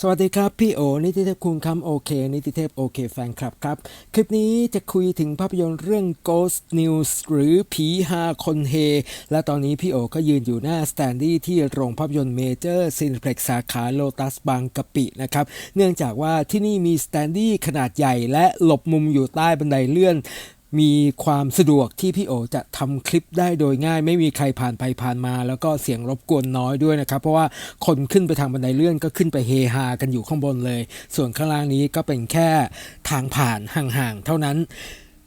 สวัสดีครับ พี่โอ นิติเทพคุณคำโอเค นิติเทพโอเคแฟนคลับครับ คลิปนี้จะคุยถึงภาพยนตร์เรื่อง Ghost News หรือผีฮาคนเฮ และตอนนี้พี่โอก็ยืนอยู่หน้าสแตนดี้ที่โรงภาพยนตร์เมเจอร์ซินเพล็กสาขาโลตัสบางกะปินะครับ เนื่องจากว่าที่นี่มีสแตนดี้ขนาดใหญ่และหลบมุมอยู่ใต้บันไดเลื่อน มีความสะดวกที่พี่โอจะทำคลิปได้โดยง่าย ไม่มีใครผ่านไปผ่านมา แล้วก็เสียงรบกวนน้อยด้วยนะครับ เพราะว่าคนขึ้นไปทางบันไดเลื่อนก็ขึ้นไปเฮฮากันอยู่ข้างบนเลย ส่วนข้างล่างนี้ก็เป็นแค่ทางผ่านห่างๆเท่านั้น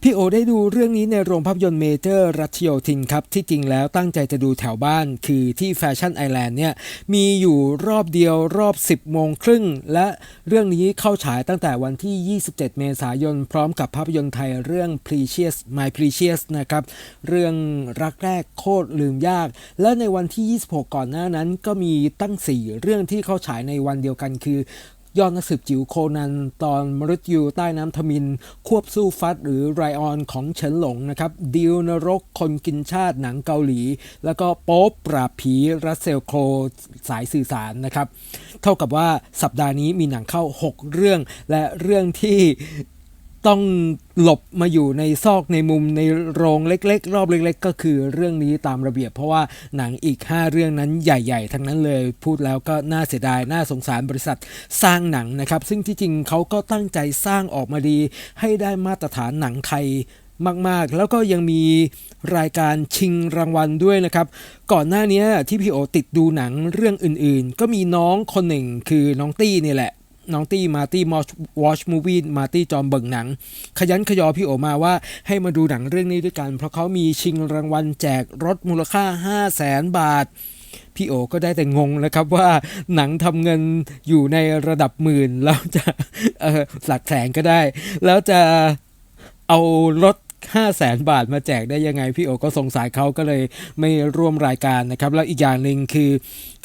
พี่โอได้ดูเรื่องนี้ในโรงภาพยนตร์เมเจอร์รัชโยธินครับ ที่จริงแล้วตั้งใจจะดูแถวบ้านคือที่แฟชั่นไอแลนด์เนี่ยมีอยู่รอบเดียวรอบ 10 โมงครึ่ง และเรื่องนี้เข้าฉายตั้งแต่วันที่ 27 เมษายน พร้อมกับภาพยนตร์ไทยเรื่อง Precious My Precious นะครับ เรื่องรักแรกโคตรลืมยาก และในวันที่ 26 ก่อนหน้านั้นก็มีตั้ง 4 เรื่องที่เข้าฉายในวันเดียวกันคือ ยอดนักสืบจิ๋วโคนันตอนมรุตยูใต้น้ำทมิน ควบสู้ฟัดหรือไรออนของเฉินหลงนะครับดิวนรกคนกินชาติหนังเกาหลี แล้วก็โป๊ปปราบผีรัสเซลโครสายสื่อสารนะครับ เท่ากับว่าสัปดาห์นี้มีหนังเข้า 6 เรื่องและเรื่องที่ ต้องหลบมาอยู่ในซอกในมุมในโรงเล็ก ๆ รอบเล็ก ๆ ก็คือเรื่องนี้ตามระเบียบ เพราะว่าหนังอีก 5 เรื่องนั้นใหญ่ ๆ ทั้งนั้นเลยพูดแล้วก็น่าเสียดายน่าสงสารบริษัทสร้างหนังนะครับ ซึ่งที่จริงเขาก็ตั้งใจสร้างออกมาดี ให้ได้มาตรฐานหนังไทยมาก ๆ แล้วก็ยังมีรายการชิงรางวัลด้วยนะครับ ก่อนหน้านี้ที่พี่โอติดดูหนังเรื่องอื่นๆ ก็มีน้องคนหนึ่งคือน้องตี้นี่แหละ น้องตี้มาตี้มอชวอชมูวี่มาตี้จอมเบิ่งหนัง ขยันขยอพี่โอมาว่าให้มาดูหนังเรื่องนี้ด้วยกัน เพราะเขามีชิงรางวัลแจกรถมูลค่า 5 0 0แสนบาท พี่โอก็ได้แต่งงนะครับว่าหนังทำเงินอยู่ในระดับหมื่นแล้วจะหลักแสนก็ได้ แล้วจะเอารถ 5 0 0แสนบาทมาแจกได้ยังไง พี่โอก็สงสัยเขาก็เลยไม่ร่วมรายการนะครับ แล้วอีกอย่างหนึ่งคือ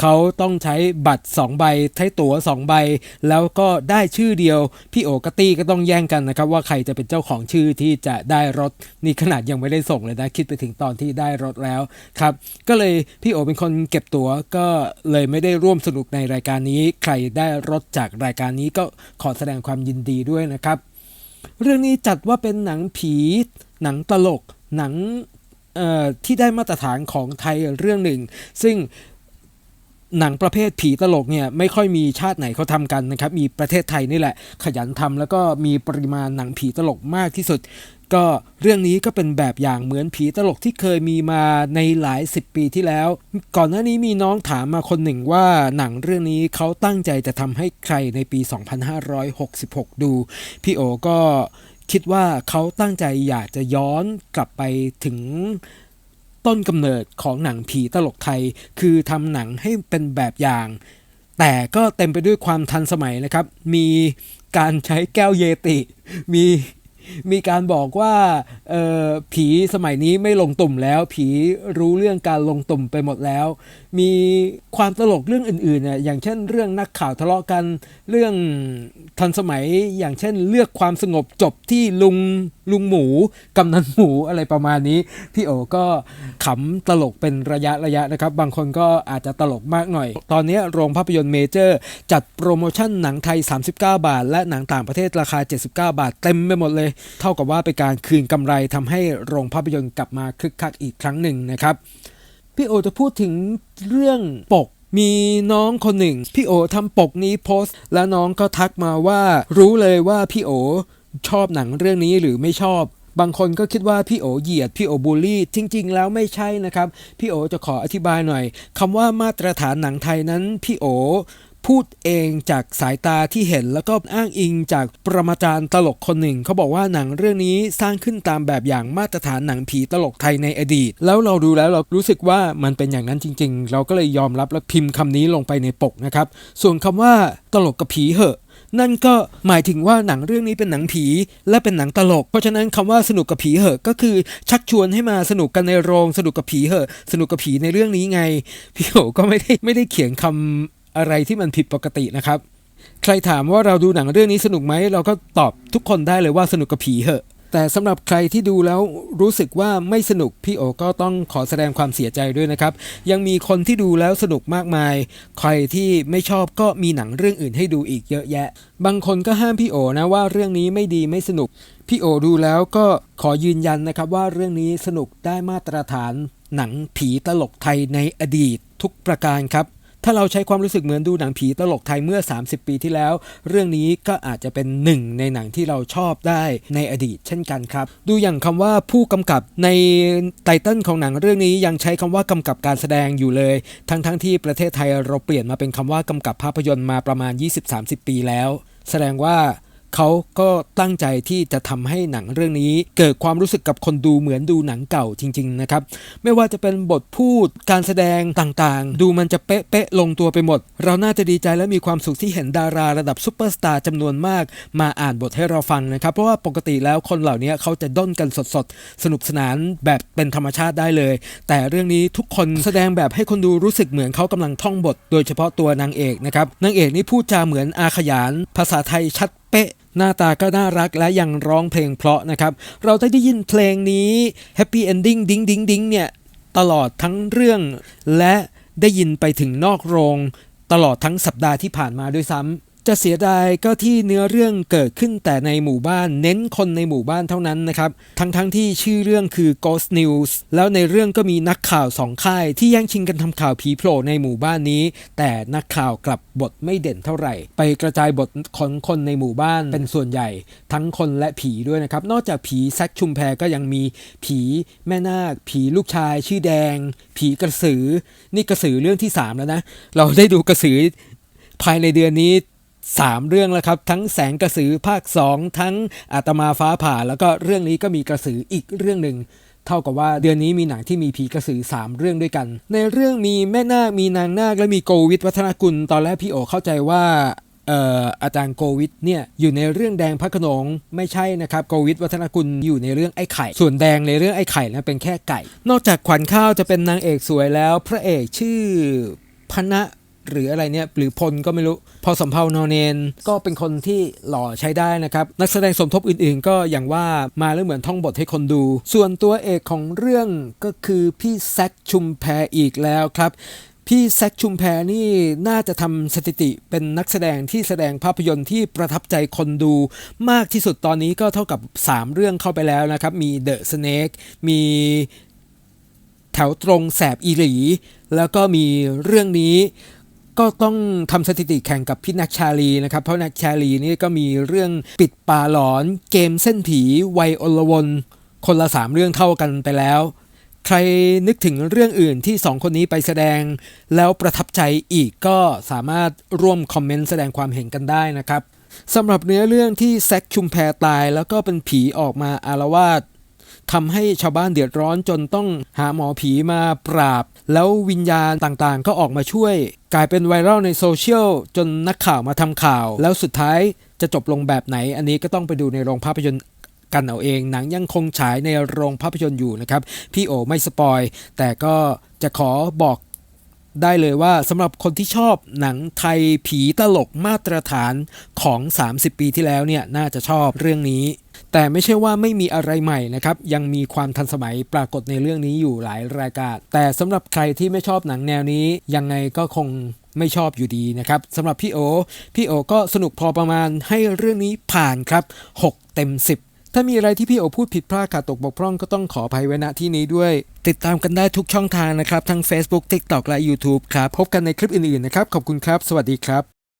เขาต้องใช้บัตร 2 ใบ ใช้ตั๋ว 2 ใบ แล้วก็ได้ชื่อเดียว พี่โอกตี้ก็ต้องแย่งกันนะครับ ว่าใครจะเป็นเจ้าของชื่อที่จะได้รถนี่ขนาดยังไม่ได้ส่งเลยนะ คิดไปถึงตอนที่ได้รถแล้วครับ ก็เลยพี่โอเป็นคนเก็บตั๋วก็เลยไม่ได้ร่วมสนุกในรายการนี้ ใครได้รถจากรายการนี้ก็ขอแสดงความยินดีด้วยนะครับ เรื่องนี้จัดว่าเป็นหนังผี หนังตลก หนังที่ได้มาตรฐานของไทยเรื่องหนึ่ง ซึ่ง หนังประเภทผีตลกเนี่ยไม่ค่อยมีชาติไหนเขาทำกันนะครับ มีประเทศไทยนี่แหละ ขยันทำแล้วก็มีปริมาณหนังผีตลกมากที่สุด ก็เรื่องนี้ก็เป็นแบบอย่างเหมือนผีตลกที่เคยมีมาในหลายสิบปีที่แล้ว ก่อนหน้านี้มีน้องถามมาคนหนึ่งว่าหนังเรื่องนี้เขาตั้งใจจะทำให้ใครในปี 2566 ดู พี่โอก็คิดว่าเขาตั้งใจอยากจะย้อนกลับไปถึง ต้นกำเนิดของหนังผีตลกไทย คือทำหนังให้เป็นแบบอย่าง แต่ก็เต็มไปด้วยความทันสมัยนะครับ มีการใช้แก้วเยติ มี มีการบอกว่าผีสมัยนี้ไม่ลงตุ่มแล้ว ผีรู้เรื่องการลงตุ่มไปหมดแล้ว มีความตลกเรื่องอื่นๆเนี่ยอย่างเช่น เรื่องนักข่าวทะเลาะกันเรื่องทันสมัยอย่างเช่น เลือกความสงบจบที่ลุงลุงหมูกำนันหมูอะไรประมาณนี้ พี่โอก็ขำตลกเป็นระยะระยะนะครับ บางคนก็อาจจะตลกมากหน่อย ตอนนี้โรงภาพยนตร์เมเจอร์ จัดโปรโมชั่นหนังไทย 39 บาท และหนังต่างประเทศราคา 79 บาท เต็มไปหมดเลยเท่ากับว่าเป็นการคืนกำไรทำให้โรงภาพยนตร์กลับมาคึกคักอีกครั้งหนึ่งนะครับพี่โอจะพูดถึงเรื่องปกมีน้องคนหนึ่ง พี่โอทำปกนี้โพสต์ แล้วน้องก็ทักมาว่า รู้เลยว่าพี่โอชอบหนังเรื่องนี้หรือไม่ชอบ บางคนก็คิดว่าพี่โอเหยียดพี่โอบูลลี่ จริง ๆ แล้วไม่ใช่นะครับ พี่โอจะขออธิบายหน่อยคำว่ามาตรฐานหนังไทยนั้นพี่โอ พูดเองจากสายตาที่เห็นแล้วก็อ้างอิงจากปรมาจารย์ตลกคนหนึ่ง เขาบอกว่าหนังเรื่องนี้สร้างขึ้นตามแบบอย่างมาตรฐานหนังผีตลกไทยในอดีต แล้วเราดูแล้วเรารู้สึกว่ามันเป็นอย่างนั้นจริง ๆ เราก็เลยยอมรับและพิมพ์คำนี้ลงไปในปกนะครับ ส่วนคำว่าตลกกับผีเหอะนั่นก็หมายถึงว่าหนังเรื่องนี้เป็นหนังผี และเป็นหนังตลก เพราะฉะนั้นคำว่าสนุกกับผีเหอะก็คือชักชวนให้มาสนุกกันในโรงสนุกกับผีเหอะ สนุกกับผีในเรื่องนี้ไง พี่โอก็ไม่ได้ไม่ได้เขียนคำ อะไรที่มันผิดปกตินะครับ ใครถามว่าเราดูหนังเรื่องนี้สนุกไหมเราก็ตอบทุกคนได้เลยว่าสนุกกับผีเหอะ แต่สำหรับใครที่ดูแล้วรู้สึกว่าไม่สนุกพี่โอก็ต้องขอแสดงความเสียใจด้วยนะครับ ยังมีคนที่ดูแล้วสนุกมากมาย ใครที่ไม่ชอบก็มีหนังเรื่องอื่นให้ดูอีกเยอะแยะ บางคนก็ห้ามพี่โอนะว่าเรื่องนี้ไม่ดีไม่สนุกพี่โอดูแล้วก็ขอยืนยันนะครับว่าเรื่องนี้สนุกได้มาตรฐานหนังผีตลกไทยในอดีตทุกประการครับ ถ้าเราใช้ความรู้สึกเหมือนดูหนังผีตลกไทยเมื่อ 30 ปีที่แล้ว เรื่องนี้ก็อาจจะเป็นหนึ่งในหนังที่เราชอบได้ในอดีตเช่นกันครับ ดูอย่างคำว่าผู้กำกับในไตเติ้ลของหนังเรื่องนี้ยังใช้คำว่ากำกับการแสดงอยู่เลย ทั้งๆทที่ประเทศไทยเราเปลี่ยนมาเป็นคำว่ากำกับภาพยนตร์มาประมาณ 20-30 ปีแล้ว แสดงว่า เขาก็ตั้งใจที่จะทำให้หนังเรื่องนี้ เกิดความรู้สึกกับคนดูเหมือนดูหนังเก่าจริง ๆ นะครับ ไม่ว่าจะเป็นบทพูดการแสดงต่างๆ ดูมันจะเป๊ะๆลงตัวไปหมด เราน่าจะดีใจและมีความสุขที่เห็นดาราระดับซูเปอร์สตาร์จำนวนมาก มาอ่านบทให้เราฟังนะครับ เพราะว่าปกติแล้วคนเหล่านี้เขาจะด้นกันสดๆ สนุกสนานแบบเป็นธรรมชาติได้เลย แต่เรื่องนี้ทุกคนแสดงแบบให้คนดูรู้สึกเหมือนเขากำลังท่องบท โดยเฉพาะตัวนางเอกนะครับนางเอกนี่พูดจาเหมือนอาขยาน ภาษาไทยชัดเป๊ะ หน้าตาก็น่ารักและยังร้องเพลงเพราะนะครับ เราได้ยินเพลงนี้ Happy Ending ดิ้งดิ้งดิ้งเนี่ยตลอดทั้งเรื่อง และได้ยินไปถึงนอกโรง ตลอดทั้งสัปดาห์ที่ผ่านมาด้วยซ้ำ จะเสียดายก็ที่เนื้อเรื่องเกิดขึ้นแต่ในหมู่บ้าน เน้นคนในหมู่บ้านเท่านั้นนะครับ ทั้งๆทที่ชื่อเรื่องคือ Ghost News แล้วในเรื่องก็มีนักข่าวสองค่าย ที่แย่งชิงกันทำข่าวผีโผล่ในหมู่บ้านนี้ แต่นักข่าวกลับบทไม่เด่นเท่าไหร่ ไปกระจายบทของคนในหมู่บ้านเป็นส่วนใหญ่ ทั้งคนและผีด้วยนะครับ นอกจากผีแซกชุมแพก็ยังมีผีแม่นาค ผีลูกชาย ชื่อแดง ผีกระสือ นี่กระสือเรื่องที่สามแล้วนะ เราได้ดูกระสือภายในเดือนนี้ สามเรื่องแล้วครับ ทั้งแสงกระสือภาค 2 ทั้งอาตมาฟ้าผ่า แล้วก็เรื่องนี้ก็มีกระสืออีกเรื่องหนึ่งเท่ากับว่าเดือนนี้มีหนังที่มีผีกระสือ 3 เรื่องด้วยกัน ในเรื่องมีแม่นาค มีนางนาค และมีโกวิทวัฒนกุล ตอนแรกพี่โอเข้าใจว่าเอ่ออาจารย์โกวิทเนี่ยอยู่ในเรื่องแดงพระขนงไม่ใช่นะครับโกวิทวัฒนกุลอยู่ในเรื่องไอ้ไข่ ส่วนแดงในเรื่องไอ้ไข่นะเป็นแค่ไก่ นอกจากขวัญข้าวจะเป็นนางเอกสวยแล้ว พระเอกชื่อพนะ หรืออะไรเนี่ยหรือพลก็ไม่รู้ พอสมเพานอเนนก็เป็นคนที่หล่อใช้ได้นะครับ นักแสดงสมทบอื่นๆ ก็อย่างว่ามาแล้วเหมือนท่องบทให้คนดู ส่วนตัวเอกของเรื่องก็คือพี่แซคชุมแพอีกแล้วครับพี่แซคชุมแพนี่น่าจะทำสถิติเป็นนักแสดงที่แสดงภาพยนตร์ที่ประทับใจคนดูมากที่สุดตอนนี้ก็เท่ากับ 3 เรื่องเข้าไปแล้วนะครับ มี The Snake มีแถวตรงแสบอีหลี แล้วก็มีเรื่องนี้ ก็ต้องทำสถิติแข่งกับพี่นักชาลีนะครับ เพราะนักชาลีนี่ก็มีเรื่องปิดป่าหลอนเกมเส้นผีวัยอลวนคนละสามเรื่องเท่ากันไปแล้ว ใครนึกถึงเรื่องอื่นที่สองคนนี้ไปแสดง แล้วประทับใจอีกก็สามารถร่วมคอมเมนต์แสดงความเห็นกันได้นะครับสำหรับเนื้อเรื่องที่แซคชุมแพรตายแล้วก็เป็นผีออกมาอารวาส ทำให้ชาวบ้านเดือดร้อนจนต้องหาหมอผีมาปราบ แล้ววิญญาณต่างๆ ก็ออกมาช่วย กลายเป็นไวรัลในโซเชียลจนนักข่าวมาทำข่าว แล้วสุดท้ายจะจบลงแบบไหน อันนี้ก็ต้องไปดูในโรงภาพยนตร์กันเอาเองหนังยังคงฉายในโรงภาพยนตร์อยู่นะครับ พี่โอไม่สปอย แต่ก็จะขอบอก ได้เลยว่าสำหรับคนที่ชอบหนังไทยผีตลกมาตรฐานของ 30 ปีที่แล้วเนี่ยน่าจะชอบเรื่องนี้ แต่ไม่ใช่ว่าไม่มีอะไรใหม่นะครับ ยังมีความทันสมัยปรากฏในเรื่องนี้อยู่หลายรายการแต่สำหรับใครที่ไม่ชอบหนังแนวนี้ ยังไงก็คงไม่ชอบอยู่ดีนะครับสำหรับพี่โอ พี่โอก็สนุกพอประมาณให้เรื่องนี้ผ่านครับ 6 เต็ม 10 ถ้ามีอะไรที่พี่โอพูดผิดพลาดขาดตกบกพร่องก็ต้องขออภัยไว้ณที่นี้ด้วย ติดตามกันได้ทุกช่องทางนะครับ ทั้ง Facebook TikTok และ YouTube ครับ พบกันในคลิปอื่นๆนะครับ ขอบคุณครับ สวัสดีครับ